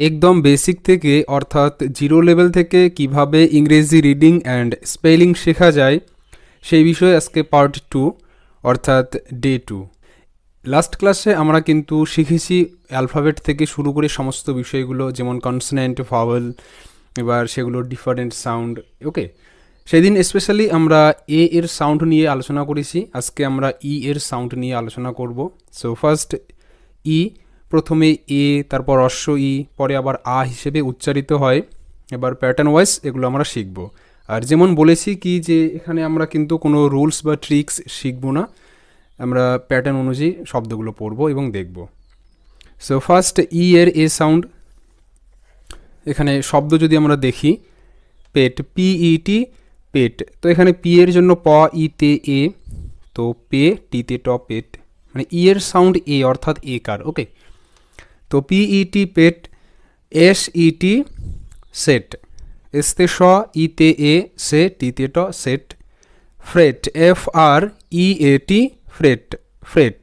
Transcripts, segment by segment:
একদম বেসিক থেকে, অর্থাৎ জিরো লেভেল থেকে কীভাবে ইংরেজি রিডিং অ্যান্ড স্পেলিং শেখা যায়, সেই বিষয়ে আজকে পার্ট টু অর্থাৎ ডে টু লাস্ট ক্লাসে আমরা কিন্তু শিখেছি অ্যালফাবেট থেকে শুরু করে সমস্ত বিষয়গুলো, যেমন কনসনেন্ট ফাওয়েল এবার সেগুলোর ডিফারেন্ট সাউন্ড ওকে সেদিন স্পেশালি আমরা এ এর সাউন্ড নিয়ে আলোচনা করেছি। আজকে আমরা ই এর সাউন্ড নিয়ে আলোচনা করব। সো ফার্স্ট ই প্রথমে এ, তারপর অশ্ব ই, পরে আবার আ হিসেবে উচ্চারিত হয়। এবার প্যাটার্ন ওয়াইজ এগুলো আমরা শিখব। আর যেমন বলেছি কি যে এখানে আমরা কিন্তু কোনো রুলস বা ট্রিক্স শিখব না। আমরা প্যাটার্ন অনুযায়ী শব্দগুলো পড়ব এবং দেখব। সো ফার্স্ট ই এর এ সাউন্ড এখানে শব্দ যদি আমরা দেখি, পেট পি পিইটি পেট। তো এখানে পি এর জন্য প, ই, তে, এ। তো পে, টিতে ট, পেট। মানে ই এর সাউন্ড এ অর্থাৎ এ কার ওকে তো P E T pet S E T set এসতে স ইতে, এ, সে, টিতে, ট set fret F R E A T fret fret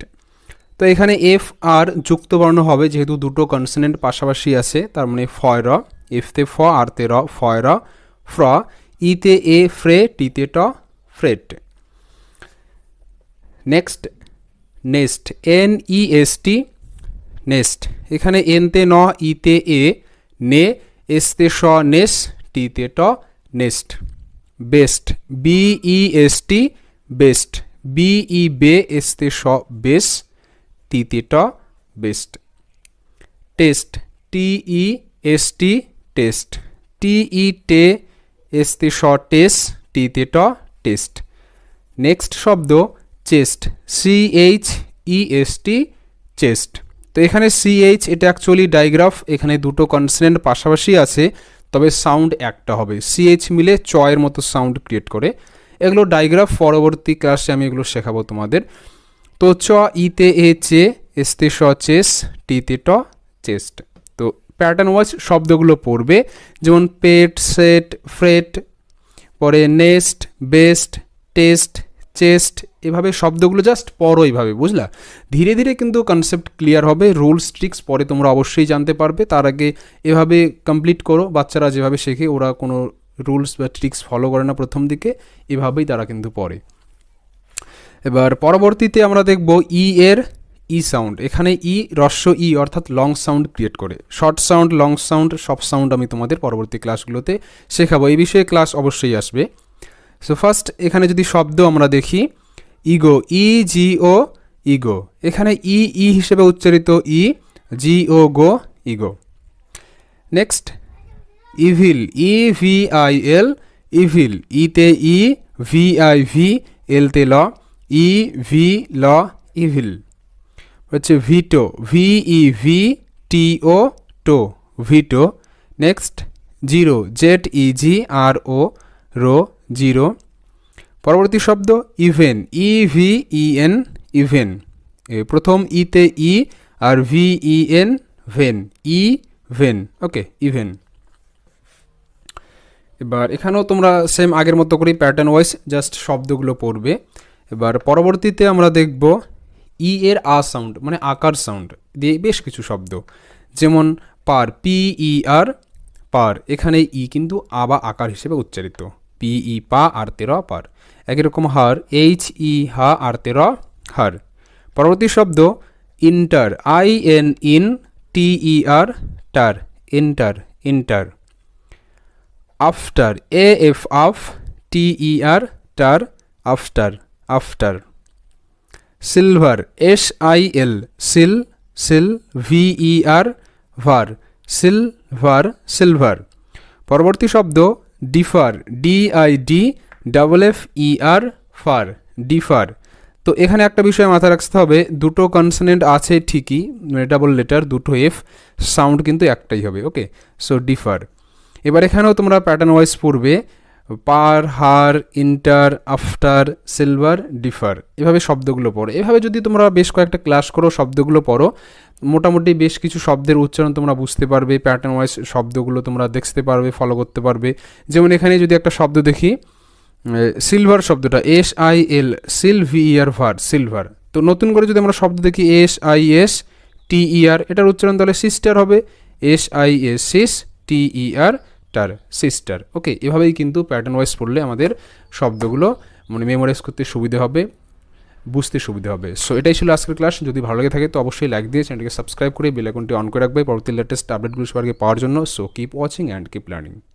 তো এখানে এফ আর যুক্ত বর্ণ হবে যেহেতু দুটো কনসনেন্ট পাশাপাশি আছে, তার মানে ফয় র এফতে ফ, আর তে র ফয় র ফ্র ইতে, এ, ফ্রে, টিতে, ট, fret. Next nest N, E, S, T nest এখানে এনতে ন ইতে এ, নে এসতে স, নেস টিতে ট nest best. B E S T, best. B E বে এসতে স, বেস। টিতে ট, best. Test. T E S T, test. T E টে এসতে স, টেস। টিতে ট, টেস্ট। নেক্সট শব্দ, chest. C H E S T, chest. তো এখানে সিএইচ এটা অ্যাকচুয়ালি ডাইগ্রাফ এখানে দুটো কনসনেন্ট পাশাপাশি আছে, তবে সাউন্ড একটা হবে। সিএইচ মিলে চয়ের মতো সাউন্ড ক্রিয়েট করে। এগুলো ডাইগ্রাফ পরবর্তী ক্লাসে আমি এগুলো শেখাবো তোমাদের। তো চ ইতে এ, চে এসতে স চেস টিতে ট চেস্ট তো প্যাটার্ন ওয়াইজ শব্দগুলো পড়বে, যেমন পেট সেট ফ্রেট পরে নেস্ট বেস্ট টেস্ট চেস্ট, এভাবে শব্দগুলো জাস্ট পড়ো এইভাবে, বুঝলা? ধীরে ধীরে কিন্তু কনসেপ্ট ক্লিয়ার হবে রুলস ট্রিক্স পরে তোমরা অবশ্যই জানতে পারবে। তার আগে এভাবে কমপ্লিট করো, বাচ্চারা যেভাবে শেখে, ওরা কোনো রুলস বা ট্রিক্স ফলো করে না প্রথম দিকে, এভাবেই তারা কিন্তু পড়ে। এবার পরবর্তীতে আমরা দেখব ই এর ই সাউন্ড এখানে ই রস্য ই অর্থাৎ লং সাউন্ড ক্রিয়েট করে। শর্ট সাউন্ড লং সাউন্ড সব সাউন্ড আমি তোমাদের পরবর্তী ক্লাসগুলোতে শেখাবো। এই বিষয়ে ক্লাস অবশ্যই আসবে। সো ফার্স্ট এখানে যদি শব্দ আমরা দেখি ইগো ই জি ও ইগো এখানে ই ই হিসেবে উচ্চারিত E G O go ego next evil E V I L evil ইতে ই ভি আই ভি এলতে ল ই ভি ল ইভিল হচ্ছে veto V E V T O to veto next zero Z E G R O ro, zero. পরবর্তী শব্দ even E V E N even প্রথম ইতে E আর V E N ven. E, ven. Okay, even. এবার এখানেও তোমরা same আগের মতো করেই প্যাটার্ন ওয়াইজ জাস্ট শব্দগুলো পড়বে। এবার পরবর্তীতে আমরা দেখব ই এর আ সাউন্ড মানে আকার সাউন্ড দিয়ে বেশ কিছু শব্দ। যেমন পার পি ই আর পার। এখানে ই কিন্তু আবা আকার হিসেবে উচ্চারিত। পি ই পা আর তের পার একই রকম হার এইচ ই হা আর তের হার পরবর্তী শব্দ, inter I N in T E R ter, inter inter. After A F af T E R ter, after after. Silver S I L sil sil V E R ver, silver silver. পরবর্তী শব্দ differ D I D double F E R fer differ তো এখানে একটা বিষয় মাথায় রাখতে হবে, দুটো কনসনেন্ট আছে ঠিকই ডাবল লেটার দুটো এফ সাউন্ড কিন্তু একটাই হবে ওকে সো ডিফার এবার এখানেও তোমরা প্যাটার্ন ওয়াইজ পড়বে per, her, inter, after, silver, differ. এভাবে শব্দগুলো পড়ো। এভাবে যদি তোমরা বেশ কয়েকটা ক্লাস করো, শব্দগুলো পড়ো, মোটামুটি বেশ কিছু শব্দের উচ্চারণ তোমরা বুঝতে পারবে প্যাটার্ন ওয়াইজ শব্দগুলো তোমরা দেখতে পারবে ফলো করতে পারবে। যেমন এখানে যদি একটা শব্দ দেখি সিলভার শব্দটা এস আই এল সিল ইয়ার ভার সিলভার তো নতুন করে যদি আমরা শব্দ দেখি এস আই এস টি ইয়ার এটার উচ্চারণ তাহলে সিস্টার হবে S I S sis T E R ter sister okay এভাবেই কিন্তু প্যাটার্ন ওয়াইজ পড়লে আমাদের শব্দগুলো মানে মেমোরাইজ করতে সুবিধে হবে, বুঝতে সুবিধা হবে। সো এটাই ছিল আজকের ক্লাস যদি ভালো লাগে থাকে তো অবশ্যই লাইক দিয়ে চ্যানেলটিকে সাবস্ক্রাইব করে বেলাইকনটি অন করে রাখবে। পরবর্তী লেটেস্ট আপডেটগুলো সবাইকে পাওয়ার জন্য। So keep watching and keep learning